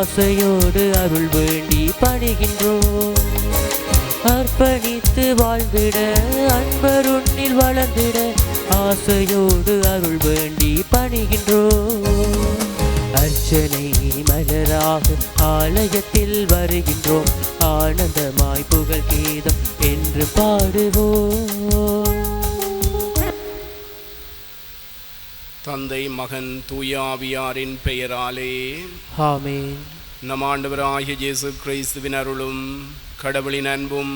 ஆசையோடு அருள் வேண்டி பணிகின்றோம். அர்ப்பணித்து வாழ்ந்திட அன்பருண்ணில் வளர்ந்திட ஆசையோடு அருள் வேண்டி பணிகின்றோம். அர்ச்சனை மலராக ஆலயத்தில் வருகின்றோம். ஆனந்தமாய் புகழ் கீதம் என்று பாடுவோம். தந்தை மகன் தூயாவியாரின் பெயராலே. ஆமென். நம் ஆண்டவராகிய இயேசு கிறிஸ்துவின் அருளும் கடவுளின் அன்பும்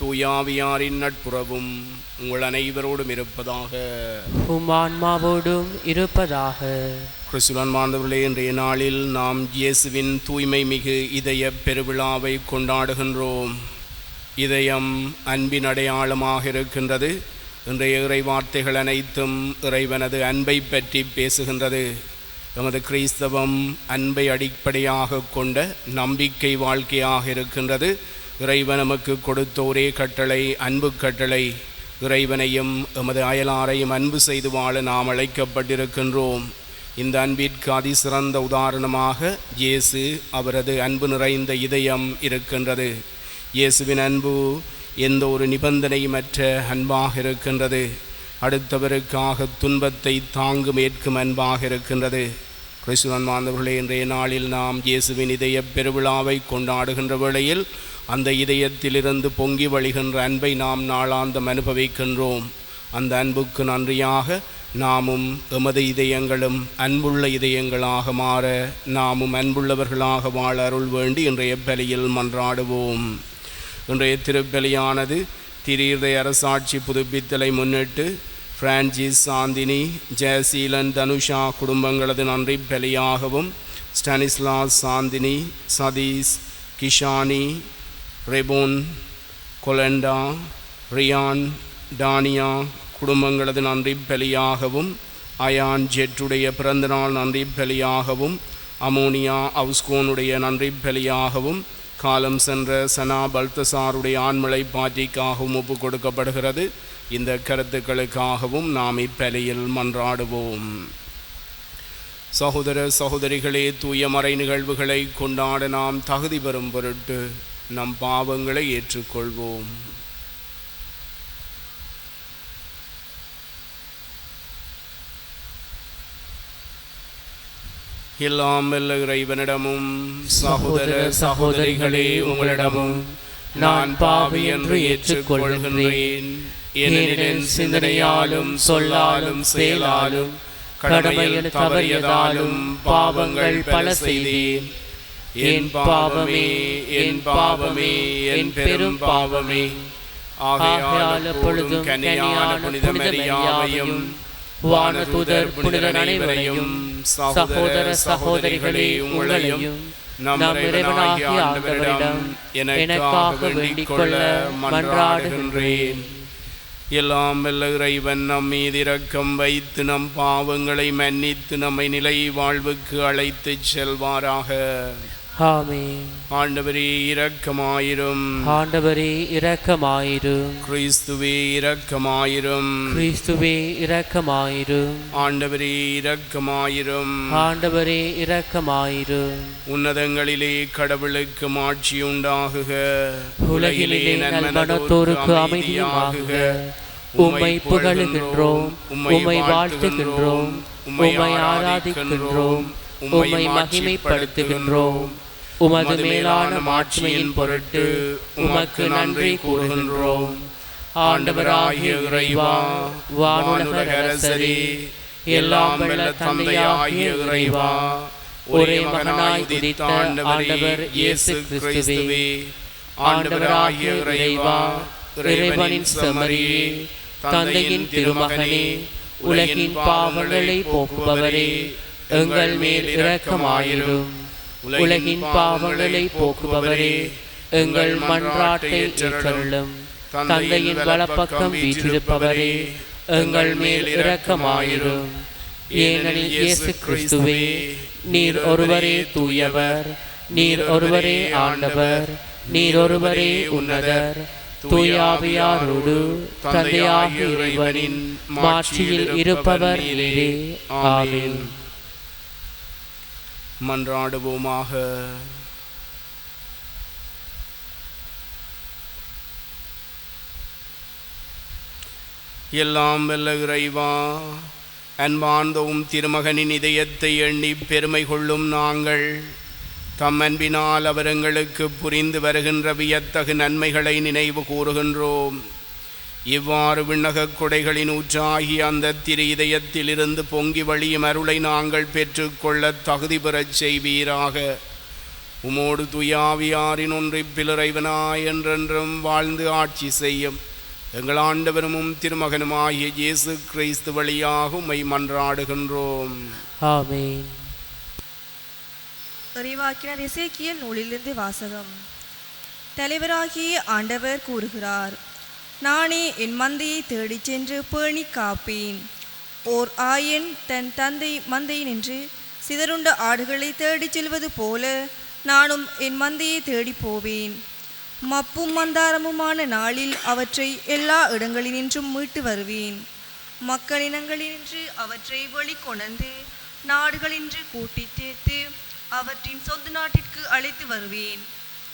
தூயாவியாரின் நட்புறவும் உங்கள் அனைவரோடும் இருப்பதாக. உம் ஆன்மாவோடும் இருப்பதாக. கிறிஸ்துவன் மாந்தவர்களே இன்றைய நாளில் நாம் இயேசுவின் தூய்மை மிகு இதய பெருவிழாவை கொண்டாடுகின்றோம். இதயம் அன்பின் அடையாளமாக இருக்கின்றது. இன்றைய இறை வார்த்தைகள் அனைத்தும் இறைவனது அன்பை பற்றி பேசுகின்றது. எமது கிறிஸ்தவம் அன்பை அடிப்படையாக கொண்ட நம்பிக்கை வாழ்க்கையாக இருக்கின்றது. இறைவன் நமக்கு கொடுத்த ஒரே கட்டளை அன்பு கட்டளை. இறைவனையும் எமது அயலாரையும் அன்பு செய்து வாழ நாம் அழைக்கப்பட்டிருக்கின்றோம். இந்த அன்பிற்கு அதிசிறந்த உதாரணமாக இயேசு அவரது அன்பு நிறைந்த இதயம் இருக்கின்றது. இயேசுவின் அன்பு எந்த ஒரு நிபந்தனையுமற்ற அன்பாக இருக்கின்றது. அடுத்தவருக்காக துன்பத்தை தாங்கும் ஏற்கும் அன்பாக இருக்கின்றது. கிறிஸ்துவன் மாந்தவர்களே இன்றைய நாளில் நாம் இயேசுவின் இதய பெருவிழாவை கொண்டாடுகின்ற வேளையில் அந்த இதயத்திலிருந்து பொங்கி வழிகின்ற அன்பை நாம் நாளாந்தம் அனுபவிக்கின்றோம். அந்த அன்புக்கு நன்றியாக நாமும் எமது இதயங்களும் அன்புள்ள இதயங்களாக மாற நாமும் அன்புள்ளவர்களாக வாழ அருள் வேண்டி இன்றைய பலியில் மன்றாடுவோம். இன்றைய திருப்பலியானது திரீர்தை அரசாட்சி புதுப்பித்தலை முன்னிட்டு பிரான்சிஸ் சாந்தினி ஜெயசீலன் தனுஷா குடும்பங்களது நன்றி பலியாகவும் ஸ்டானிஸ்லாஸ் சாந்தினி சதீஷ் கிஷானி ரெபோன் கொலண்டா ரியான் டானியா குடும்பங்களது நன்றி பலியாகவும் அயான் ஜெட்டுடைய பிறந்தநாள் நன்றி பலியாகவும் அமோனியா அவுஸ்கோனுடைய நன்றி பலியாகவும் காலம் சென்ற சனா பல்தசாருடைய ஆண்மலை பாட்டிக்காகவும் ஒப்பு கொடுக்கப்படுகிறது இந்த கருத்துக்களுக்காகவும் நாம் இப்பலையில் மன்றாடுவோம். சகோதர சகோதரிகளே தூய மறை நிகழ்வுகளை கொண்டாட நாம் தகுதி பெறும் பொருட்டு நம் பாவங்களை ஏற்றுக்கொள்வோம். எல்லாம் வல்ல இறைவனிடமும் சகோதர சகோதரிகளே உங்களிடமும் நான் பாவி என்று ஏற்றுக்கொள்கின்றேன். என் சிந்தனையாலும் சொல்லாலும் செயலாலும் கடமையில் தவறியதாலும் பாவங்கள் பல செய்தேன். என் பாவமே என் பாவமே என் பெரும் பாவமே. ஆகையால் எப்பொழுதும் கனியான புனித மரியாவையும் வானதூதர் புனிதர் அனைவரையும் சகோதர சகோதரிகளே உங்களையும் நம் இறைவனாகிய ஆண்டவரிடம் எனக்காக வேண்டிக் கொள்ள மன்றாடுகின்றேன். எல்லாம் வல்ல இறைவன் நம் மீது இரக்கம் வைத்து நம் பாவங்களை மன்னித்து நம்மை நிலை வாழ்வுக்கு அழைத்துச் செல்வாராக. ஆண்டவரே இரக்கமாயிரும். ஆண்டவரே இரக்கமாயிரும். கிறிஸ்துவே இரக்கமாயிரும். கிறிஸ்துவே இரக்கமாயிரும். ஆண்டவரே இரக்கமாயிரும். ஆண்டவரே இரக்கமாயிரும். உன்னதங்களிலே கடவுளுக்கு மாட்சி உண்டாகுக உலகிலே நன்மனத்தோருக்கு அமைதியாகுக. உம்மை புகழுகின்றோம். உம்மை வாழ்த்துகின்றோம். உம்மை ஆராதிக்கின்றோம். உம்மை மகிமைப்படுத்துகின்றோம். உமது மேலான மாட்சிமையின் பொருட்டு உமக்கு நன்றி கூறுகின்றோம். ஆண்டவராகிய இறைவா வானுலக அரசரே எல்லாம் வல்ல தந்தையாகிய இறைவா ஒரே மகனாய் உதித்த ஆண்டவர் இயேசு கிறிஸ்துவே. ஆண்டவராகிய இறைவா இறைவனின் செம்மறியே தந்தையின் திருமகனே உலகின் பாவங்களை போக்குபவரே எங்கள் மேல் இரக்கமாயிரும். உலகின் பாவங்களை போக்குபவரே எங்கள் மன்றாட்டை ஏற்றருளும். தந்தையின் வலப்பக்கம் வீற்றிருப்பவரே எங்கள் மேல் இரக்கமாயிரும். ஏனெனில் இயேசு கிறிஸ்துவே நீர் ஒருவரே தூயவர் நீர் ஒருவரே ஆண்டவர் நீர் ஒருவரே உன்னதர். தூயாவியாரோடு தந்தையாகிய இறைவனின் மாட்சியில் இருப்பவர் ஆமென். மன்றாடுவோமாக. எல்லாம் வெல்ல இறைவா அன்பார்ந்தவும் திருமகனின் இதயத்தை எண்ணி பெருமை கொள்ளும் நாங்கள் தம் அன்பினால் அவரங்களுக்கு புரிந்து வருகின்ற வியத்தகு நன்மைகளை நினைவு கூறுகின்றோம். இவ்வாறு விண்ணகக் கொடைகளின் ஊற்றாகிய அந்த திரு இதயத்திலிருந்து பொங்கி வழியும் அருளை நாங்கள் பெற்றுக்கொள்ள தகுதி பெறச் செய்வீராக. உமோடு துயாவியாரின் ஒன்றிப்பில் இறைவனாய் என்றென்றும் வாழ்ந்து ஆட்சி செய்யும். எங்கள் ஆண்டவரும் திருமகனுமாகிய இயேசு கிறிஸ்து வழியாக உம்மை மன்றாடுகின்றோம். ஆமென். இறைவாக்கினர் நூலிலிருந்து வாசகம். தலைவராகிய ஆண்டவர் கூறுகிறார் நானே என் மந்தையை தேடிச் சென்று பேணி காப்பேன். ஓர் ஆயன் தன் தந்தை மந்தை நின்று சிதறுண்ட ஆடுகளை தேடிச் செல்வது போல நானும் என் மந்தையை தேடிப் போவேன். மப்பும் மந்தாரமுமான நாளில் அவற்றை எல்லா இடங்களினின்றும் மீட்டு வருவேன். மக்களினங்களினின்று அவற்றை வெளிக்கொணர்ந்து நாடுகளின்று கூட்டி சேர்த்து அவற்றின் சொந்த நாட்டிற்கு அழைத்து வருவேன்.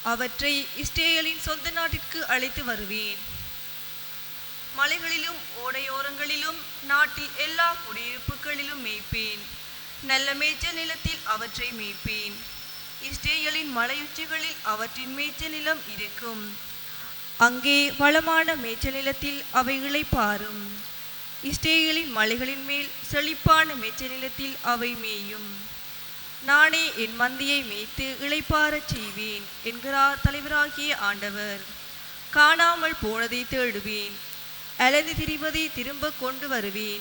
அவற்றை இஸ்ரேலின் சொந்த நாட்டிற்கு அழைத்து வருவேன். மலைகளிலும் ஓடையோரங்களிலும் நாட்டில் எல்லா குடியிருப்புகளிலும் மேய்ப்பேன். நல்ல மேய்ச்சல் நிலத்தில் அவற்றை மேய்ப்பேன். இஸ்ரேலின் மலையுச்சிகளில் அவற்றின் மேய்ச்சல் நிலம் இருக்கும். அங்கே வளமான மேய்ச்சல் நிலத்தில் அவை இளைப்பாறும். இஸ்ரேலின் மலைகளின் மேல் செழிப்பான மேய்ச்சல் நிலத்தில் அவை மேயும். நானே என் மந்தியை மேய்த்து இழைப்பாரச் செய்வேன் என்கிறார் தலைவராகிய ஆண்டவர். காணாமல் போனதை தேடுவேன் அலைந்து திரிவதை திரும்ப கொண்டு வருவேன்.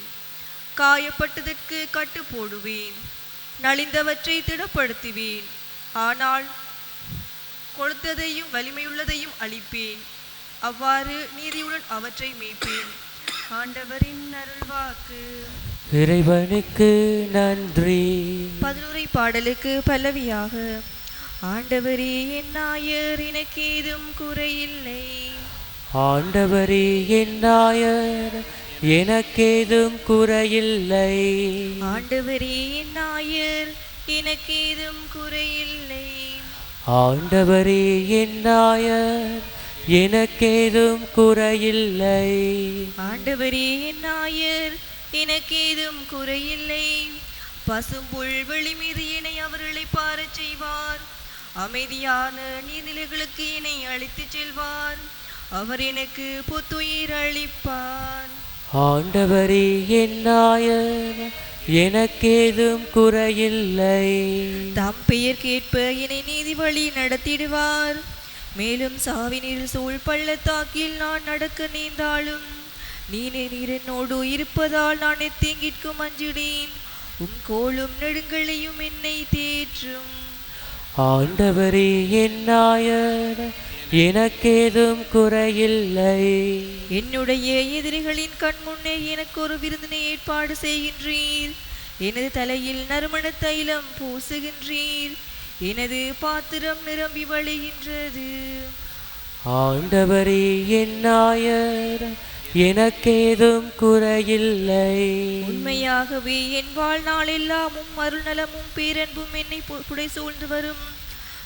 காயப்பட்டதற்கு கட்டு போடுவேன். நலிந்தவற்றை திடப்படுத்துவேன். ஆனால் கொளுத்ததையும் வலிமையுள்ளதையும் அளிப்பேன் அவ்வாறு நீதியுடன் அவற்றை மேய்ப்பேன் ஆண்டவரின் அருள்வாக்கு. இறைவனுக்கு நன்றி. பதிலுரை பாடலுக்கு பல்லவியாக. ஆண்டவரே என் நாயர் எனக்கேதும் குறையில்லை. ஆண்டவரே என் நாயர் எனக்கேதும் குறையில்லை. ஆண்டவரே என் நாயர் எனக்கேதும் குறையில்லை. ஆண்டவரே என் நாயர் எனக்கேதும் குறையில்லை. ஆண்டவரே என் நாயர் எனக்கேதும் குறையில்லை. பசும்புல் வெளி மீது என்னை அவர்களை பாரச் செய்வார். அமைதியான நீர்நிலைகளுக்கு என்னை அழைத்துச் செல்வார். அவர் எனக்கு புத்துயிர் அளிப்பார். ஆண்டவரே என் நாயர் எனக்கேதும் குறையில்லை. தம் பெயர் கேட்ப என்னை நீதி வழி நடத்திடுவார். மேலும் சாவினில் சூழ் பள்ளத்தாக்கில் நான் நடக்க நேர்ந்தாலும் நீனே நீர் என்னோடு இருப்பதால் நான் எத்தீங்கிற்கும் அஞ்சிடேன் உம் கோலும் நெடுங்களையும் என்னை தேற்றும். ஆண்டவரே என் நாயர் எனக்கேதும் குறையில்லை. என்னுடைய எதிரிகளின் கண் முன்னே எனக்கு ஒரு விருந்தினை ஏற்பாடு செய்கின்றீர். எனது தலையில் நறுமண தைலம் பூசுகின்றீர். எனது பாத்திரம் நிரம்பி வழிகின்றது. ஆண்டவரே என் நாயர் எனக்கேதும் குறையில்லை. உண்மையாகவே என் வாழ்நாள் எல்லாமும் அருள்நலமும் பேரன்பும் என்னை பு- புடை சூழ்ந்து வரும்.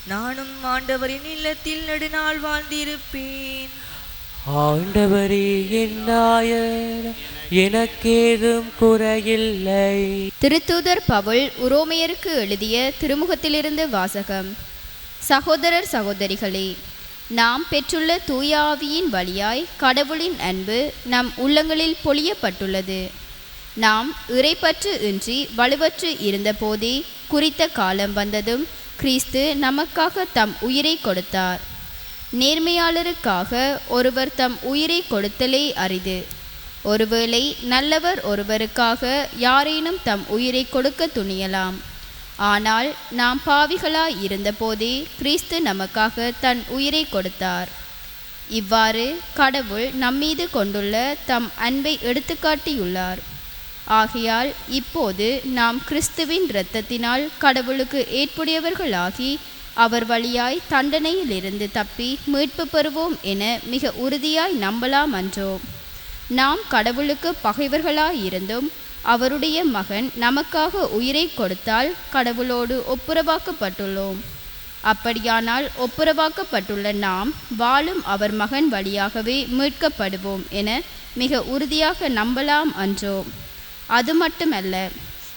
நானும் ஆண்டவரின் இல்லத்தில் நெடுநாள் வாழ்ந்திருப்பேன். ஆண்டவரே என் நாயர் எனக்கேதும் குறையில்லை. திருத்தூதர் பவுல் உரோமையருக்கு எழுதிய திருமுகத்திலிருந்து வாசகம். சகோதரர் சகோதரிகளே நாம் பெற்றுள்ள தூயாவியின் வழியாய் கடவுளின் அன்பு நம் உள்ளங்களில் பொழியப்பட்டுள்ளது. நாம் இறைப்பற்று இன்றி வலுவற்று இருந்தபோதே குறித்த காலம் வந்ததும் கிறிஸ்து நமக்காக தம் உயிரை கொடுத்தார். நேர்மையாளருக்காக ஒருவர் தம் உயிரை கொடுத்தலே அரிது. ஒருவேளை நல்லவர் ஒருவருக்காக யாரேனும் தம் உயிரை கொடுக்க துணியலாம். ஆனால் நாம் பாவிகளாய் இருந்தபோதே கிறிஸ்து நமக்காக தன் உயிரை கொடுத்தார். இவ்வாறு கடவுள் நம்மீது கொண்டுள்ள தம் அன்பை எடுத்துக்காட்டியுள்ளார். ஆகையால் இப்போது நாம் கிறிஸ்துவின் இரத்தத்தினால் கடவுளுக்கு ஏற்புடையவர்களாகி அவர் வழியாய் தண்டனையிலிருந்து தப்பி மீட்பு பெறுவோம் என மிக உறுதியாய் நம்பலாம் அன்றோம். நாம் கடவுளுக்கு பகைவர்களாயிருந்தும் அவருடைய மகன் நமக்காக உயிரை கொடுத்தால் கடவுளோடு ஒப்புரவாக்கப்பட்டுள்ளோம். அப்படியானால் ஒப்புரவாக்கப்பட்டுள்ள நாம் வாழும் அவர் மகன் வழியாகவே மீட்கப்படுவோம் என மிக உறுதியாக நம்பலாம் அன்றோ. அது மட்டுமல்ல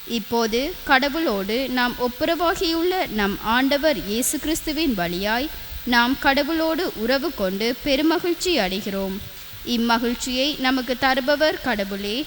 இப்போது கடவுளோடு நாம் ஒப்புரவாகியுள்ள நம் ஆண்டவர் இயேசு கிறிஸ்துவின் வழியாய் நாம் கடவுளோடு உறவு கொண்டு பெருமகிழ்ச்சி அடைகிறோம். இம்மகிழ்ச்சியை நமக்கு தருபவர் கடவுளே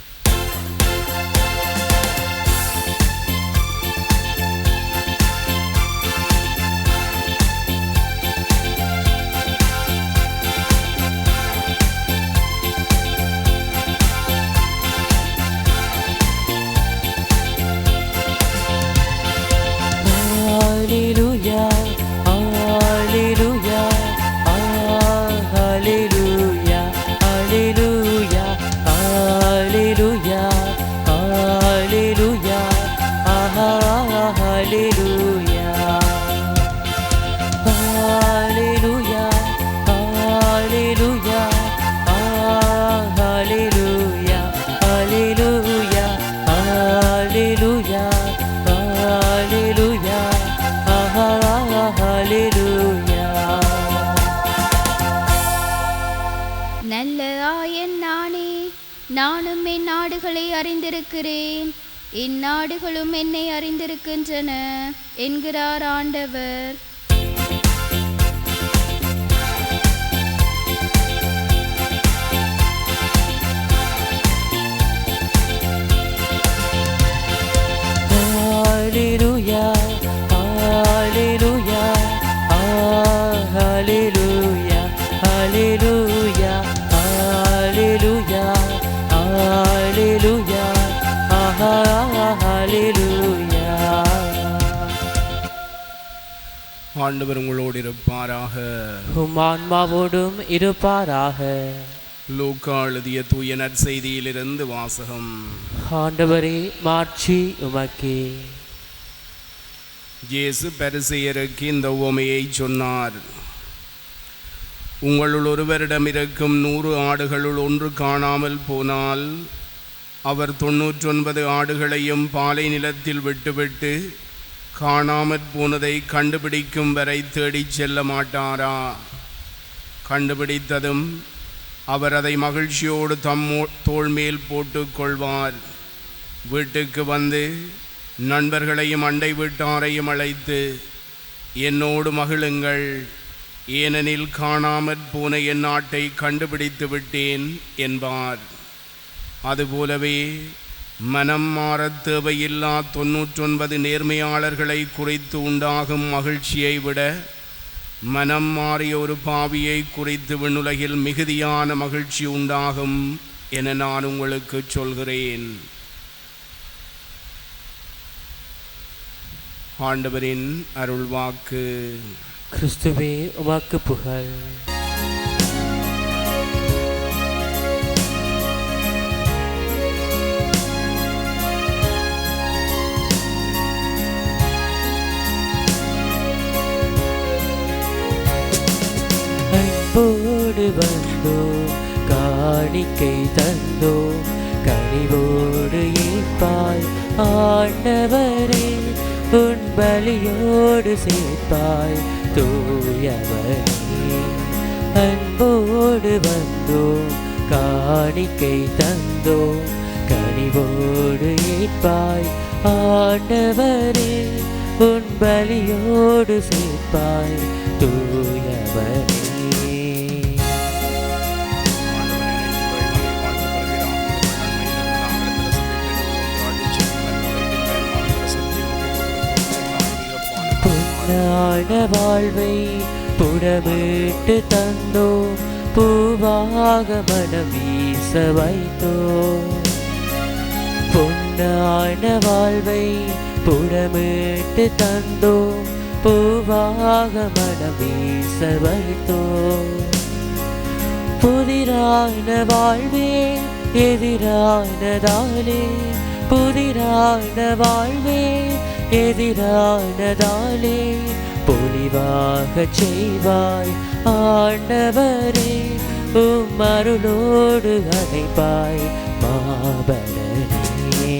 அறிந்திருக்கிறேன் இந்நாடுகளும் என்னை அறிந்திருக்கின்றன என்கிறார் ஆண்டவர். ஆண்டவர் உங்களோடு இருப்பாராக. உம் ஆன்மாவோடும் இருப்பாராக. லூக்கா எழுதிய தூய நற்செய்தியிலிருந்து வாசகம். ஆண்டவரே மாட்சி உமக்கே. இயேசு பரிசெயருக்கு இந்த உவமையை சொன்னார். உங்களுள் ஒருவரிடம் இருக்கும் நூறு ஆடுகளுள் ஒன்று காணாமல் போனால் அவர் தொன்னூற்றொன்பது ஆடுகளையும் பாலை நிலத்தில் விட்டுவிட்டு காணாமற் போனதை கண்டுபிடிக்கும் வரை தேடிச் செல்ல மாட்டாரா? கண்டுபிடித்ததும் அவர் அதை மகிழ்ச்சியோடு தம் தோள்மேல் போட்டு கொள்வார். வீட்டுக்கு வந்து நண்பர்களையும் அண்டை வீட்டாரையும் அழைத்து என்னோடு மகிழுங்கள். ஏனெனில் காணாமற் போன என் நாட்டை கண்டுபிடித்து விட்டேன் என்பார். அதுபோலவே மனம் மாறத் தேவையில்லா தொன்னூற்றொன்பது நேர்மையாளர்களை குறித்து உண்டாகும் மகிழ்ச்சியை விட மனம் மாறிய ஒரு பாவியை குறித்து விண்ணுலகில் மிகுதியான மகிழ்ச்சி உண்டாகும் என நான் உங்களுக்கு சொல்கிறேன். ஆண்டவரின் அருள்வாக்கு. கிறிஸ்துவே வாக்கு புகழ். அன்போடு வந்தோம் காணிக்கை தந்தோம் கனிவோடு ஏற்பாய் ஆண்டவரே உன் பலியோடு சேர்ப்பாய் தூயவரே. அன்போடு வந்தோம் காணிக்கை தந்தோம் கனிவோடு ஏற்பாய் ஆண்டவரே உன் பலியோடு சேர்ப்பாய் தூயவரே. பொன்னான வாழ்வை புடமிட்டு தந்தோம் பூவாக மனம் வீச வைத்தோம் பொன்னான வாழ்வை புடமிட்டு தந்தோம் பூவாக மனம் வீச வைத்தோம் புதிரான வாழ்வே எதிரானதாலே புதிரான வாழ்வே எதிரானதாலே பொலிவாக செய்வாய் ஆண்டவரே உம் அருளோடு அணைப்பாய் மாபரனே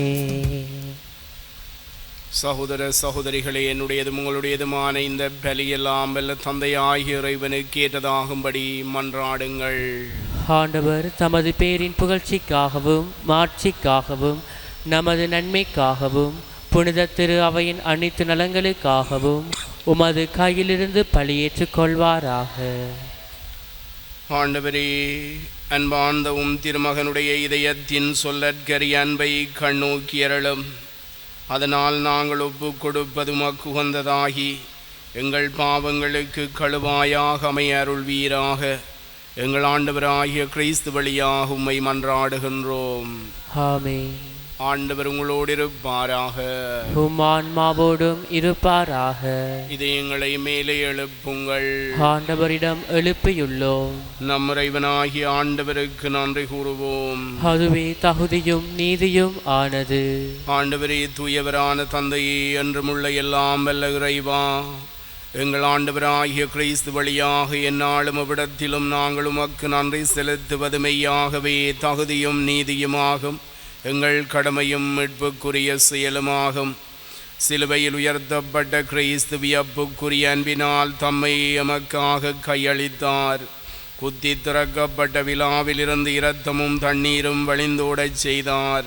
சகோதர சகோதரிகளே என்னுடையதும் உங்களுடையதுமான இந்த பலியெல்லாம் வல்ல தந்தையாகிய இறைவனுக்கு ஏற்றதாகும்படி மன்றாடுங்கள். ஆண்டவர் தமது பேரின் புகழ்ச்சிக்காகவும் மாட்சிக்காகவும் நமது நன்மைக்காகவும் புனித திரு அவையின் அனைத்து நலங்களுக்காகவும் உமது கையிலிருந்து பழியேற்றுக் கொள்வாராக. ஆண்டவரே அன்பார்ந்தவும் திருமகனுடைய இதயத்தின் சொல்லற்கரிய அன்பை கண்ணோக்கியரலும் அதனால் நாங்கள் ஒப்பு கொடுப்பது மக்குகந்ததாகி எங்கள் பாவங்களுக்கு கழுவாயாக அமைய அருள்வீராக எங்கள் ஆண்டவராகிய கிறிஸ்து வழியாக உம்மை மன்றாடுகின்றோம். ஆமே ஆண்டவர் உங்களோடு இருப்பாராக. ஆன்மாவோடும் இருப்பாராக. இதயங்களை மேலே எழுப்புங்கள். ஆண்டவரிடம் எழுப்பியுள்ளோம். நம் இறைவனாகிய ஆண்டவருக்கு நன்றி கூறுவோம். அதுவே தகுதியும் நீதியும் ஆனது. ஆண்டவரே தூயவரான தந்தையே என்றுமுள்ள எல்லாம் வல்ல இறைவா. எங்கள் ஆண்டவராகிய கிறிஸ்து வழியாக எந்நாளும் அவ்விடத்திலும் நாங்கள் உமக்கு நன்றி செலுத்துவது மெய்யாகவே தகுதியும் நீதியுமாகும். எங்கள் கடமையும் மீட்புக்குரிய செயலுமாகும். சிலுவையில் உயர்த்தப்பட்ட கிறிஸ்து வியப்புக்குரிய அன்பினால் தம்மை எமக்காக கையளித்தார். குத்தி திறக்கப்பட்ட விழாவிலிருந்து இரத்தமும் தண்ணீரும் வழிந்தோடச் செய்தார்.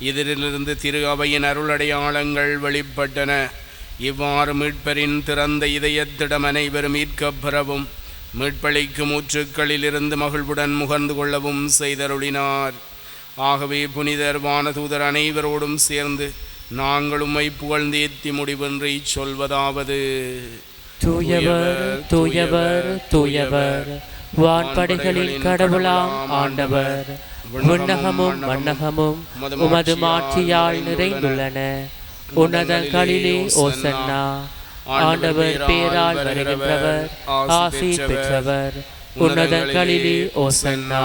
இதிலிருந்து திரு அவையின் அருளடையாளங்கள் வெளிப்பட்டன. இவ்வாறு மீட்பரின் திறந்த இதயத்திடம் அனைவரும் மீட்கப் பெறவும் மீட்பளிக்கும் ஊற்றுக்களிலிருந்து மகிழ்வுடன் முகர்ந்து கொள்ளவும் செய்தருளினார். ஆகவே புனிதர் வானதூதர் அனைவரோடும் சேர்ந்து நாங்கள் உம்மை புகழ்ந்தேத்தி முடிவின்றி சொல்வதாவது தூயவர் தூயவர் தூயவர் வான்படைகளின் கடவுளாம் ஆண்டவர். விண்ணகமும் மன்னகமும் உமது மாட்சியால் நிறைந்துள்ளன. உன்னதங்களிலே ஓசன்னா. ஆண்டவர் பேரால் வருகின்றவர் ஆசி பெற்றவர். உன்னதங்களிலே ஓசன்னா.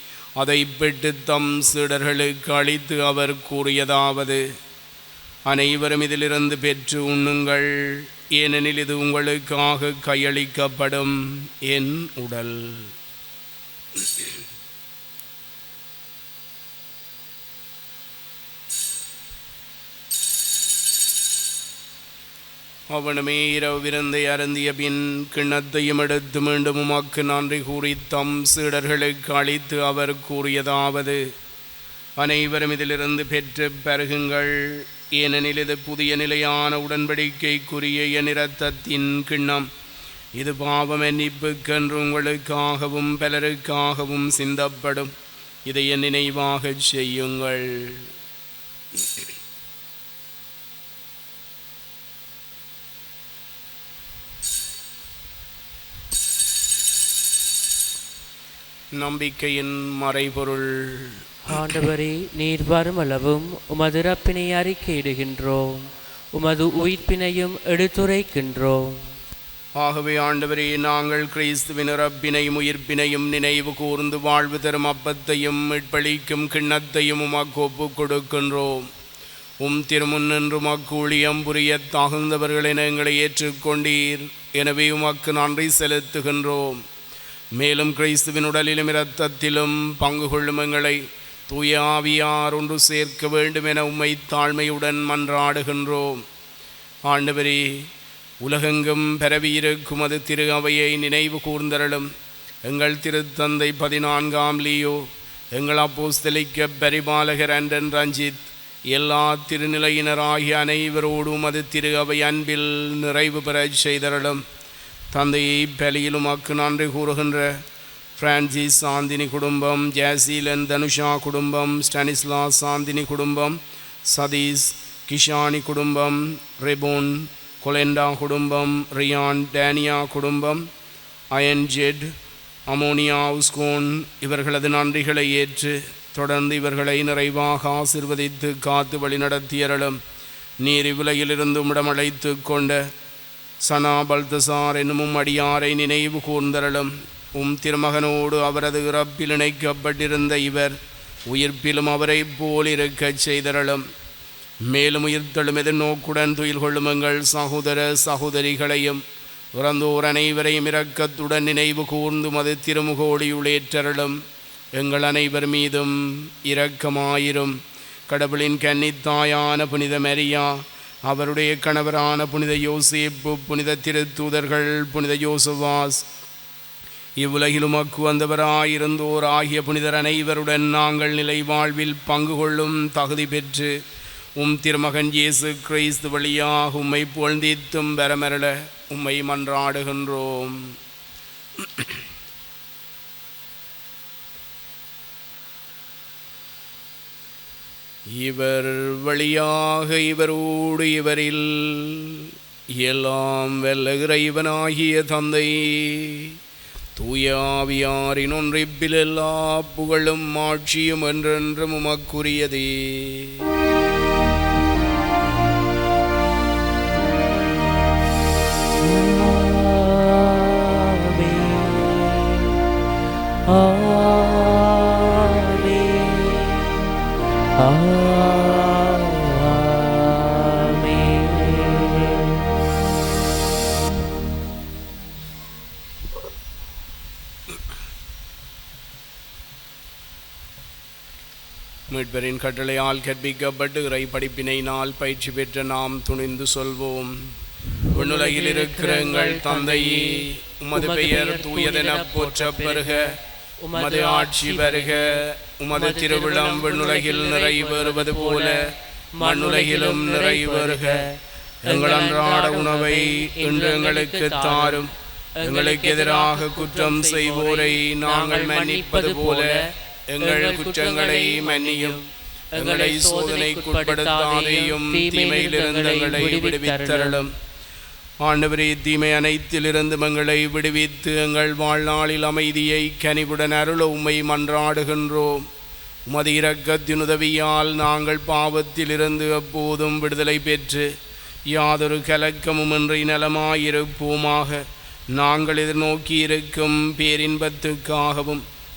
அதை பெற்று தம் சீடர்களுக்கு அளித்து அவர் கூறியதாவது அனைவரும் இதிலிருந்து பெற்று உண்ணுங்கள் ஏனெனில் இது உங்களுக்காக கையளிக்கப்படும் என் உடல். அவனுமே இரவு விருந்தை அருந்திய பின் கிண்ணத்தையும் எடுத்து மீண்டும் உமாக்கு நன்றி கூறி தம் சீடர்களுக்கு அளித்து அவர் கூறியதாவது அனைவரும் இதிலிருந்து பெற்று பருகுங்கள். ஏனெனில் இது புதிய நிலையான உடன்படிக்கைக்குரிய என் இரத்தத்தின் கிண்ணம். இது பாவம் மன்னிப்புக்கென்று உங்களுக்காகவும் பலருக்காகவும் சிந்தப்படும். இதை என் நினைவாகச் செய்யுங்கள். நம்பிக்கையின் மறைபொருள். ஆண்டவரே நீர் வருமளவும் உமது இறப்பினை அறிக்கையிடுகின்றோம். உமது உயிர்ப்பினையும் எடுத்துரைக்கின்றோம். ஆகவே ஆண்டவரே நாங்கள் கிறிஸ்துவின் இறப்பினையும் உயிர்ப்பினையும் நினைவு கூர்ந்து வாழ்வு தரும் அப்பத்தையும் மீட்பளிக்கும் கிண்ணத்தையும் உமக்கு ஒப்புக் கொடுக்கின்றோம். உம் திருமுன்னின்று உமக்கு ஊழியம் புரிய தகுந்தவர்கள் என எங்களை ஏற்றுக்கொண்டீர். எனவே உமக்கு நன்றி செலுத்துகின்றோம். மேலும் கிறிஸ்துவின் உடலிலும் இரத்தத்திலும் பங்கு கொள்ளும் எங்களை தூய ஆவியார் ஒன்று சேர்க்க வேண்டும் என உம்மை தாழ்மையுடன் மன்றாடுகின்றோம். ஆண்டவரே உலகெங்கும் பரவியிருக்கும் அது திரு அவையை நினைவு கூர்ந்தரலும் எங்கள் திருத்தந்தை பதினான்காம் லியோ எங்கள் அப்போஸ்தலிக்க பரிபாலகர் அண்டன் ரஞ்சித் எல்லா திருநிலையினராகிய அனைவரோடும் அது திரு அவை அன்பில் நிறைவு பெறச் செய்தரலும் தந்தையை பலியிலுமாக்கு நன்றி கூறுகின்ற பிரான்சிஸ் சாந்தினி குடும்பம் ஜாசிலன் தனுஷா குடும்பம் ஸ்டனிஸ்லா சாந்தினி குடும்பம் சதீஷ் கிஷானி குடும்பம் ரெபோன் கொலெண்டா குடும்பம் ரியான் டேனியா குடும்பம் அயன்ஜெட் அமோனியா உஸ்கோன் இவர்களது நன்றிகளை ஏற்று தொடர்ந்து இவர்களை நிறைவாக ஆசிர்வதித்து காத்து வழிநடத்தியரலும் நீர் இவ்வுலகிலிருந்து உம்மிடமழைத்து கொண்ட சனா பல்தசார் என்னும் அடியாரை நினைவு கூர்ந்தரலும் உம் திருமகனோடு அவரது இறப்பில் இணைக்கப்பட்டிருந்த இவர் உயிர்ப்பிலும் அவரைப் போல் இருக்கச் செய்தரலும் மேலும் உயிர்த்தலும் எதிர்நோக்குடன் துயில் கொள்ளும் எங்கள் சகோதர சகோதரிகளையும் இறந்தோர் அனைவரையும் இரக்கத்துடன் நினைவு கூர்ந்து மது திருமுகோடியுளேற்றரலும் எங்கள் அனைவர் மீதும் இரக்கமாயிரும். கடவுளின் கன்னித்தாயான புனித மரியா அவருடைய கணவரான புனித யோசேப்பு புனித திருத்தூதர்கள் புனித யோசுவாஸ் இவ்வுலகிலும் அக்கு வந்தவராயிருந்தோர் ஆகிய புனிதர் அனைவருடன் நாங்கள் நிலை வாழ்வில் பங்கு கொள்ளும் தகுதி பெற்று உம் திருமகன் இயேசு கிறிஸ்து வழியாக உம்மை புகழ்ந்தீத்தும் பெறமரள உம்மை மன்றாடுகின்றோம். இவர் வழியாக இவரோடு இவரில் எல்லாம் வெல்லுகிற இவனாகிய தந்தை. தூயாவியாரின் ஒன்றிப்பில் எல்லா புகழும் ஆட்சியும் என்றென்றும் உமக்குரியதே. மீட்பரின் கட்டளையால் கற்பிக்கப்பட்டு இறை படிப்பினை நாள் பயிற்சி பெற்ற நாம் துணிந்து சொல்வோம். விண்ணுலகில் இருக்கிற எங்கள் தந்தையே உமது பெயர் தூயதென போற்றப் பெறுக உமது ஆட்சி வருக. உமது திருவிழம் விண்ணுலகில் நிறைவேறுவது போல. மண்ணுலகிலும் நிறைவேறுக எங்கள் அன்றாட உணவை இன்று எங்களுக்கு தாரும். எங்களுக்கு எதிராக குற்றம் செய்வோரை நாங்கள் மன்னிப்பது போல. எங்கள் குற்றங்களை மன்னியும். எங்களை சோதனைக்குட்படுத்தாதையும் தீமையிலிருந்து எங்களை விடுவித்தரலும். ஆண்டவரே தீமை அனைத்திலிருந்து எங்களை விடுவித்து எங்கள் வாழ்நாளில் அமைதியை கனிவுடன் அருள உம்மை மன்றாடுகின்றோம். உமது இரக்கத்தின் உதவியால் நாங்கள் பாவத்திலிருந்து எப்போதும் விடுதலை பெற்று யாதொரு கலக்கமுமின்றி நலமாயிருப்போமாக. நாங்கள் எதிர்நோக்கி இருக்கும் பேரின்பத்துக்காகவும்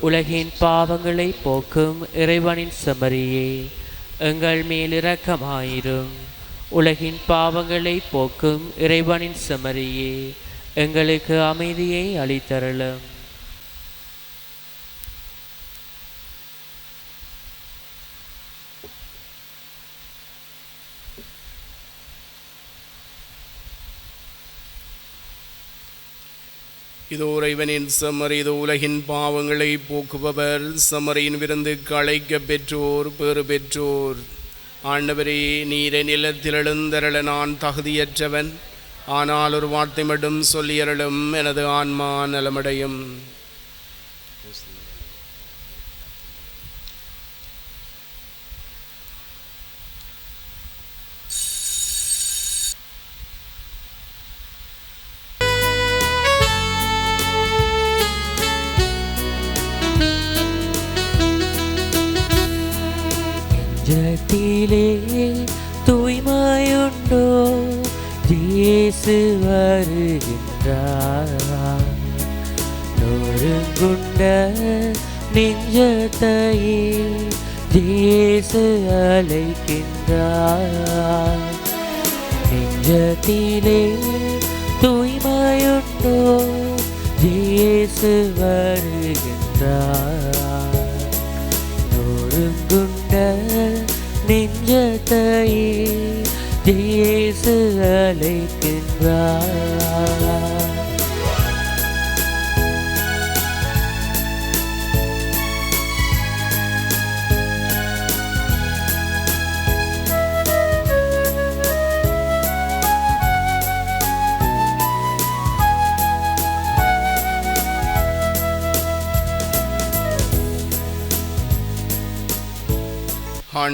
உலகின் பாவங்களை போக்கும் இறைவனின் சமரியே எங்கள் மேல் இரக்கமாயிரும். உலகின் பாவங்களை போக்கும் இறைவனின் சமரியே எங்களுக்கு அமைதியை அளித்தருளும். இதோ இறைவனின் சமர் இதோ உலகின் பாவங்களை போக்குபவர் சமரின் விருந்து களைக்க பெற்றோர் பேறு பெற்றோர். ஆண்டவரே நீரை நிலத்தில் நான் தகுதியற்றவன். ஆனால் ஒரு வார்த்தை மட்டும் சொல்லியரளும் எனது ஆன்மா நலமடையும். நெஞ்சத்தையே இயேசு அழைக்கின்றார். நெஞ்சத்திலே தூய்மையுண்டோ? இயேசு வருகின்றார். நொறுங்குண்ட நெஞ்சத்தையே இயேசு அழைக்கின்றார்.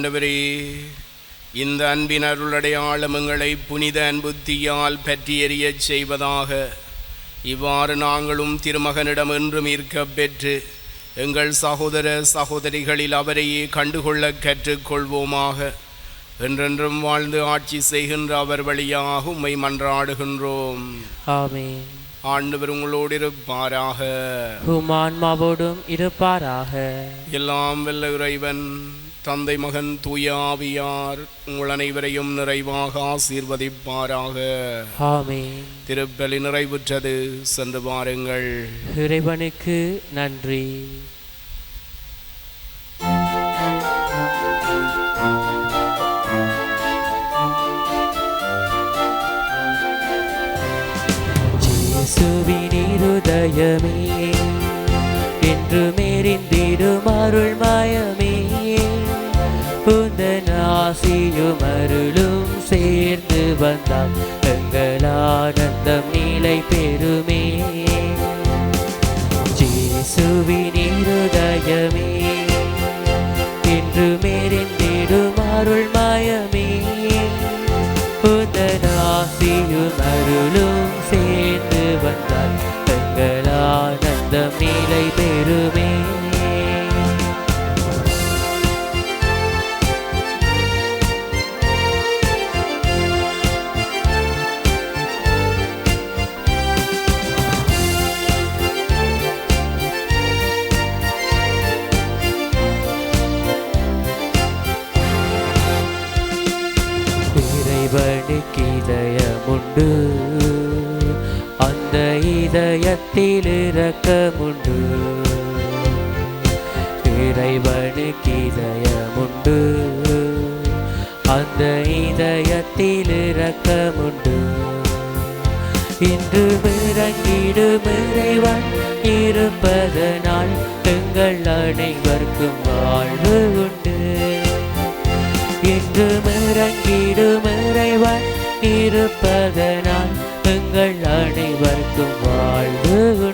ஆண்டவரே இந்த அன்பின் அருளடையாளம் எங்களை புனித அன்புத்தியால் பற்றி எறியச் செய்வதாக இவ்வாறு நாங்களும் திருமகனிடம் என்றும் ஈர்க்கப் பெற்று எங்கள் சகோதர சகோதரிகளில் அவரையே கண்டுகொள்ள கற்றுக்கொள்வோமாக. என்றென்றும் வாழ்ந்து ஆட்சி செய்கின்ற அவர் வழியாக உம்மை மன்றாடுகின்றோம். ஆண்டவர் உங்களோடு இருப்பாராக. இருப்பாராக. எல்லாம் வெல்ல இறைவன். தந்தை மகன் தூய ஆவியார் உங்கள் அனைவரையும் நிறைவாக ஆசீர்வதிப்பாராக. ஆமென். திருப்பலி நிறைவுற்றது. சென்று பாருங்கள் இறைவனுக்கு நன்றி. இயேசுவின் இருதயமே என்று மேறிந்திடும் அருள் மயமே உந்தன் அருளும் சேர்ந்து வந்தால் எங்கள் ஆனந்தம் நிலை பெறுமே. ஜேசுவின் இருதயமே என்று மேறிந்திடும் அருள் மாயமே. உந்தன் அருளும் சேர்ந்து வந்தால் எங்கள் ஆனந்தம் நிலை பெறுமே. இரக்கமுண்டு. இறைவனுக்கு இதயமுண்டு. அந்த இதயத்தில் இரக்கமுண்டு. இன்று இறங்கிடும் இறைவன் இருப்பதனால் எங்கள் அனைவருக்கும் வாழ்வு உண்டு. இன்று இறங்கிடும் இறைவன் இருப்பதனால் எங்கள் அனைவருக்கும் வாழ்வு